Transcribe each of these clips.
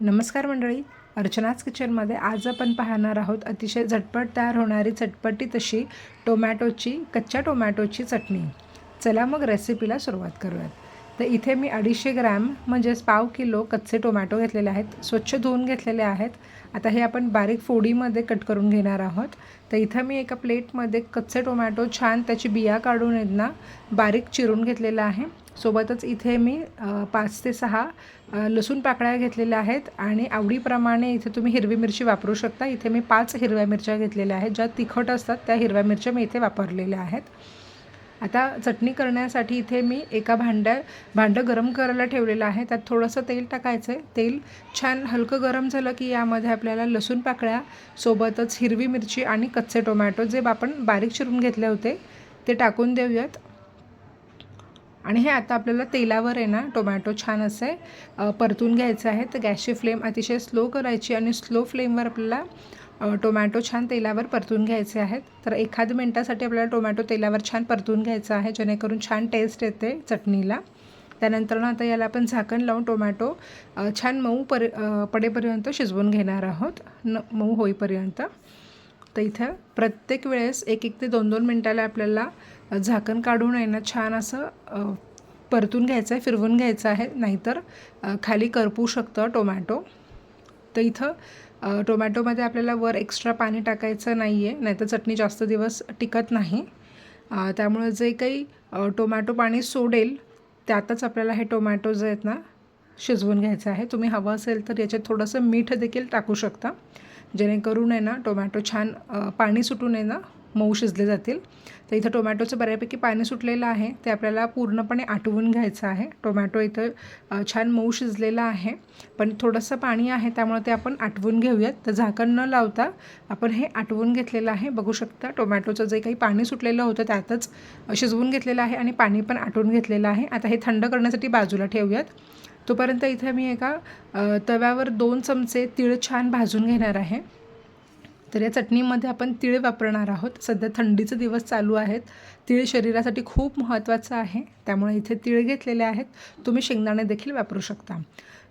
नमस्कार मंडळी. अर्चनाच किचनमध्ये आज आपण पाहणार आहोत अतिशय झटपट तयार होणारी चटपटीत अशी टोमॅटोची कच्च्या टोमॅटोची चटणी. चला मग रेसिपीला सुरुवात करूयात. तर इथे मी अडीचशे ग्रॅम म्हणजेच पाव किलो कच्चे टोमॅटो घेतलेले आहेत. स्वच्छ धुवून घेतलेले आहेत. आता हे आपण बारीक फोडीमध्ये कट करून घेणार आहोत. तर इथं मी एका प्लेटमध्ये कच्चे टोमॅटो छान त्याची बिया काढून आहेत ना बारीक चिरून घेतलेला आहे. सोबतच इथे मी पाच ते सहा लसूण पाकळ्या घेतलेल्या आहेत आणि आवडीप्रमाणे इथे तुम्ही हिरवी मिरची वापरू शकता. इथे मी पाच हिरव्या मिरच्या घेतलेल्या आहेत. ज्या तिखट असतात त्या हिरव्या मिरच्या मी इथे वापरलेल्या आहेत. आता चटणी करण्यासाठी इथे मी एका भांड्या भांडं गरम करायला ठेवलेलं आहे. त्यात थोडंसं तेल टाकायचं आहे तेल छान हलकं गरम झालं की यामध्ये आपल्याला लसूण पाकळ्या सोबतच हिरवी मिरची आणि कच्चे टोमॅटो जे आपण बारीक चिरून घेतले होते ते टाकून देऊयात. आणि हे आता आपल्याला तेलावर आहे ना टोमॅटो छान असे परतून घ्यायचं आहे तर गॅसची फ्लेम अतिशय स्लो करायची आणि स्लो फ्लेमवर आपल्याला टोमॅटो छान तेलावर परतून घ्यायचे आहेत. तर एखाद मिनटासाठी आपल्याला टोमॅटो तेलावर छान परतून घ्यायचं आहे जेणेकरून छान टेस्ट येते चटणीला. त्यानंतर ना आता याला आपण झाकण लावून टोमॅटो छान मऊ पर पडेपर्यंत शिजवून घेणार आहोत. न मऊ होईपर्यंत. तर इथं प्रत्येक वेळेस एक एक ते दोन दोन मिनटाला आपल्याला झाकण काढून आहे ना छान असं परतून घ्यायचं आहे फिरवून घ्यायचं आहे. नाहीतर खाली करपू शकतं टोमॅटो. तर इथं टोमॅटोमध्ये आपल्याला वर एक्स्ट्रा पाणी टाकायचं नाही आहे नाहीतर चटणी जास्त दिवस टिकत नाही. त्यामुळे जे काही टोमॅटो पाणी सोडेल त्यातच आपल्याला हे टोमॅटो जे आहेत ना शिजवून घ्यायचं आहे. तुम्ही हवं असेल तर याच्यात थोडंसं मीठ देखील टाकू शकता. जेणेकरून आहे ना टोमॅटो छान पाणी सुटून आहे ना मऊ शिजले जातील. तर इथं टोमॅटोचं बऱ्यापैकी पाणी सुटलेलं आहे. ते आपल्याला पूर्णपणे आटवून घ्यायचं आहे. टोमॅटो इथं छान मऊ शिजलेलं आहे. पण थोडंसं पाणी आहे त्यामुळे ते आपण आटवून घेऊयात. तर झाकण न लावता आपण हे आटवून घेतलेलं आहे. बघू शकता टोमॅटोचं जे काही पाणी सुटलेलं होतं त्यातच शिजवून घेतलेलं आहे आणि पाणी पण आटवून घेतलेलं आहे. आता हे थंड करण्यासाठी बाजूला ठेवूयात. तोपर्यंत इथे मी एका तव्यावर दोन चमचे तीळ छान भाजून घेणार आहे. तर या चटणीमध्ये आपण तिळ वापरणार आहोत. सध्या थंडीचे दिवस चालू आहेत. तिळ शरीरासाठी खूप महत्त्वाचं आहे. त्यामुळे इथे तिळ घेतलेले आहेत. तुम्ही शेंगदाणे देखील वापरू शकता.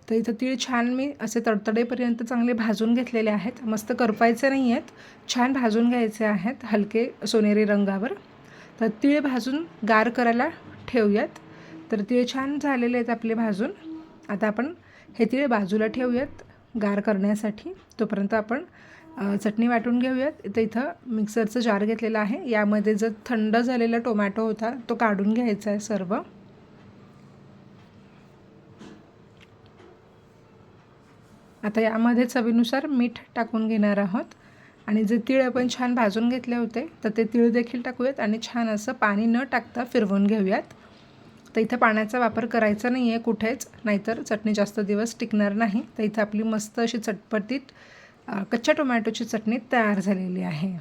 तर इथं तीळ छान मी असे तडतडेपर्यंत चांगले भाजून घेतलेले आहेत. मस्त करपायचे नाही आहेत. छान भाजून घ्यायचे आहेत हलके सोनेरी रंगावर. तर तीळ भाजून गार करायला ठेवूयात. तर तीळ छान झालेले आहेत आपले भाजून. आता आपण हे तीळ बाजूला ठेवूयात गार करण्यासाठी. तोपर्यंत आपण चटणी वाटून घेऊयात. तर इथं मिक्सरचं जार घेतलेलं आहे. यामध्ये जो थंड झालेला टोमॅटो होता तो काढून घ्यायचा आहे सर्व. आता यामध्ये चवीनुसार मीठ टाकून घेणार आहोत. आणि जे तीळ आपण छान भाजून घेतले होते तर ते तीळ देखील टाकूयात आणि छान असं पाणी न टाकता फिरवून घेऊयात. तर इथं पाण्याचा वापर करायचा नाही आहे कुठेच नाहीतर चटणी जास्त दिवस टिकणार नाही. तर इथं आपली मस्त अशी चटपटीत कच्च्या टोमॅटोची चटणी तयार झालेली आहे.